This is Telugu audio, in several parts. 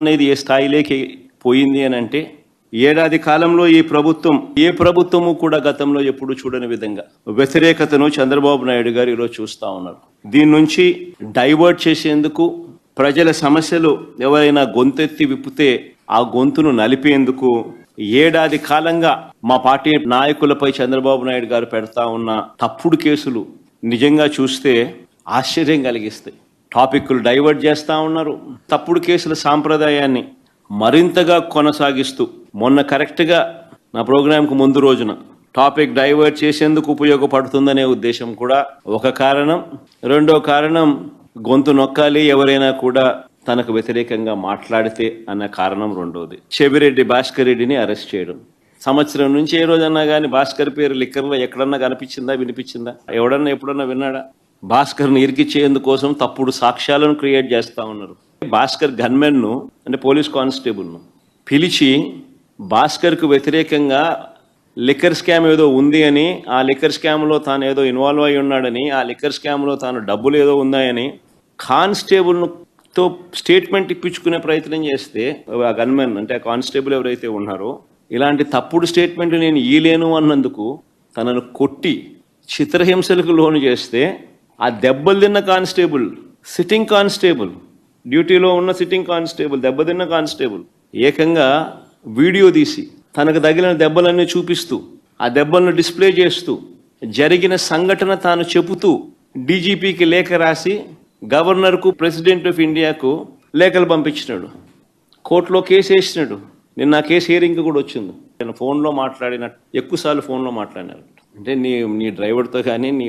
అనేది ఏ స్థాయిలోకి పోయింది అని అంటే ఏడాది కాలంలో ఈ ప్రభుత్వం ఏ ప్రభుత్వము కూడా గతంలో ఎప్పుడు చూడని విధంగా వ్యతిరేకతను చంద్రబాబు నాయుడు గారు ఈరోజు చూస్తా ఉన్నారు. దీని నుంచి డైవర్ట్ చేసేందుకు ప్రజల సమస్యలు ఎవరైనా గొంతెత్తి విప్పితే ఆ గొంతును నలిపేందుకు ఏడాది కాలంగా మా పార్టీ నాయకులపై చంద్రబాబు నాయుడు గారు పెడతా ఉన్న తప్పుడు కేసులు నిజంగా చూస్తే ఆశ్చర్యం కలిగిస్తాయి. టాపిక్లు డైవర్ట్ చేస్తూ ఉన్నారు. తప్పుడు కేసుల సాంప్రదాయాన్ని మరింతగా కొనసాగిస్తూ మొన్న కరెక్ట్గా నా ప్రోగ్రాంకు ముందు రోజున టాపిక్ డైవర్ట్ చేసేందుకు ఉపయోగపడుతుందనే ఉద్దేశం కూడా ఒక కారణం. రెండో కారణం గొంతు నొక్కాలి ఎవరైనా కూడా తనకు వ్యతిరేకంగా మాట్లాడితే అన్న కారణం రెండోది. చెవిరెడ్డి భాస్కర్ రెడ్డిని అరెస్ట్ చేయడం. సంవత్సరం నుంచి ఏ రోజన్నా కానీ భాస్కర్ పేరు లిక్కర్లో ఎక్కడన్నా కనిపించిందా వినిపించిందా? ఎవడన్నా ఎప్పుడన్నా విన్నాడా? భాస్కర్ని ఇరికిచ్చేందుకోసం తప్పుడు సాక్ష్యాలను క్రియేట్ చేస్తూ ఉన్నారు. భాస్కర్ గన్మెన్ను అంటే పోలీస్ కానిస్టేబుల్ను పిలిచి భాస్కర్కు వ్యతిరేకంగా లిక్కర్ స్కామ్ ఏదో ఉంది అని ఆ లిక్కర్ స్కామ్లో తాను ఏదో ఇన్వాల్వ్ అయి ఉన్నాడని ఆ లిక్కర్ స్కామ్లో తాను డబ్బులు ఏదో ఉన్నాయని కానిస్టేబుల్ను తో స్టేట్మెంట్ ఇప్పించుకునే ప్రయత్నం చేస్తే ఆ గన్మెన్ అంటే ఆ కానిస్టేబుల్ ఎవరైతే ఉన్నారో ఇలాంటి తప్పుడు స్టేట్మెంట్ నేను ఈలేను అన్నందుకు తనను కొట్టి చిత్రహింసలకు లోను చేస్తే ఆ దెబ్బలు తిన్న కానిస్టేబుల్ సిట్టింగ్ కానిస్టేబుల్ డ్యూటీలో ఉన్న సిట్టింగ్ కానిస్టేబుల్ దెబ్బతిన్న కానిస్టేబుల్ ఏకంగా వీడియో తీసి తనకు తగిలిన దెబ్బలన్నీ చూపిస్తూ ఆ దెబ్బలను డిస్ప్లే చేస్తూ జరిగిన సంఘటన తాను చెబుతూ డీజీపీకి లేఖ రాసి గవర్నర్కు ప్రెసిడెంట్ ఆఫ్ ఇండియాకు లేఖలు పంపించినాడు. కోర్టులో కేసు వేసినాడు. నిన్న కేసు హియరింగ్ కూడా వచ్చింది. నేను ఫోన్లో మాట్లాడిన ఎక్కువసార్లు ఫోన్లో మాట్లాడినారు. అంటే నీ నీ డ్రైవర్తో కానీ నీ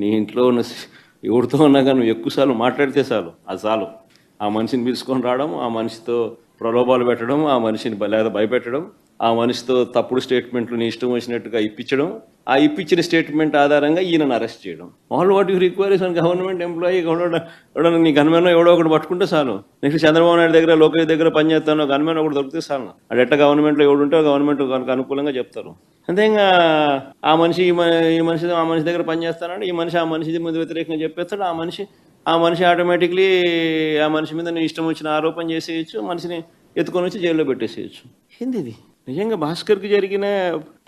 నీ ఇంట్లో ఉన్న ఎవరితో ఉన్నా కానీ నువ్వు ఎక్కువసార్లు మాట్లాడితే చాలు అది చాలు. ఆ మనిషిని పిలుచుకొని రావడం ఆ మనిషితో ప్రలోభాలు పెట్టడం ఆ మనిషిని లేదా భయపెట్టడం ఆ మనిషితో తప్పుడు స్టేట్మెంట్లు నీ ఇష్టం వచ్చినట్టుగా ఇప్పించడం ఆ ఇప్పించిన స్టేట్మెంట్ ఆధారంగా ఈయనను అరెస్ట్ చేయడం. ఆల్ వాట్ యూ రిక్వైర్స్ అని గవర్నమెంట్ ఎంప్లాయీ ఎవడో నీ గన్మెన్ ఎవడో ఒకటి పట్టుకుంటే చాలు. నెక్స్ట్ చంద్రబాబు నాయుడు దగ్గర లోకేష్ దగ్గర పనిచేస్తాను గన్మెన్ ఒకటి దొరికితే చాలు. అది ఎట్ట గవర్నమెంట్లో ఎవడుంటే గవర్నమెంట్ కనుక అనుకూలంగా చెప్తారు. అంతే ఇంకా ఆ మనిషి ఈ ఈ మనిషి ఆ మనిషి దగ్గర పనిచేస్తానంటే ఈ మనిషి ఆ మనిషి మీద వ్యతిరేకంగా చెప్పేస్తాడు. ఆ మనిషి ఆ మనిషి ఆటోమేటిక్లీ ఆ మనిషి మీద నీ ఇష్టం వచ్చిన ఆరోపణ చేసేయచ్చు మనిషిని ఎత్తుకొని వచ్చి జైల్లో పెట్టేసేయచ్చు. ఏంది ఇది? నిజంగా భాస్కర్కి జరిగిన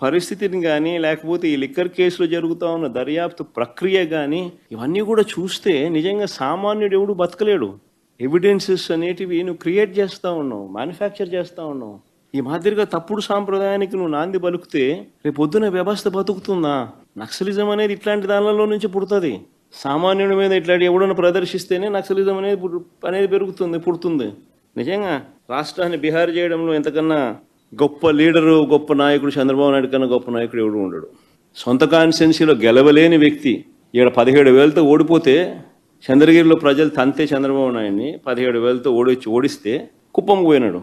పరిస్థితిని కానీ లేకపోతే ఈ లిక్కర్ కేసులో జరుగుతూ ఉన్న దర్యాప్తు ప్రక్రియ కానీ ఇవన్నీ కూడా చూస్తే నిజంగా సామాన్యుడు ఎవడు బతకలేడు. ఎవిడెన్సెస్ అనేటివి నువ్వు క్రియేట్ చేస్తూ ఉన్నావు మ్యానుఫ్యాక్చర్ చేస్తూ ఉన్నావు. ఈ మాదిరిగా తప్పుడు సాంప్రదాయానికి నువ్వు నాంది పలుకుతే రేపు పొద్దున వ్యవస్థ బతుకుతుందా? నక్సలిజం అనేది ఇట్లాంటి దానిలో నుంచి పుడుతుంది. సామాన్యుడి మీద ఇట్లాంటి ఎవడన్నా ప్రదర్శిస్తేనే నక్సలిజం అనేది అనేది పెరుగుతుంది పుడుతుంది. నిజంగా రాష్ట్రాన్ని బిహార్ చేయడంలో ఎంతకన్నా గొప్ప లీడరు గొప్ప నాయకుడు చంద్రబాబు నాయుడు కన్నా గొప్ప నాయకుడు ఎవడు ఉండడు. సొంత కాన్స్టిట్యున్సీలో గెలవలేని వ్యక్తి ఇక్కడ పదిహేడు వేలతో ఓడిపోతే చంద్రగిరిలో ప్రజలు తంతే చంద్రబాబు నాయుడిని పదిహేడు వేలతో ఓడించి ఓడిస్తే కుప్పం పోయినాడు.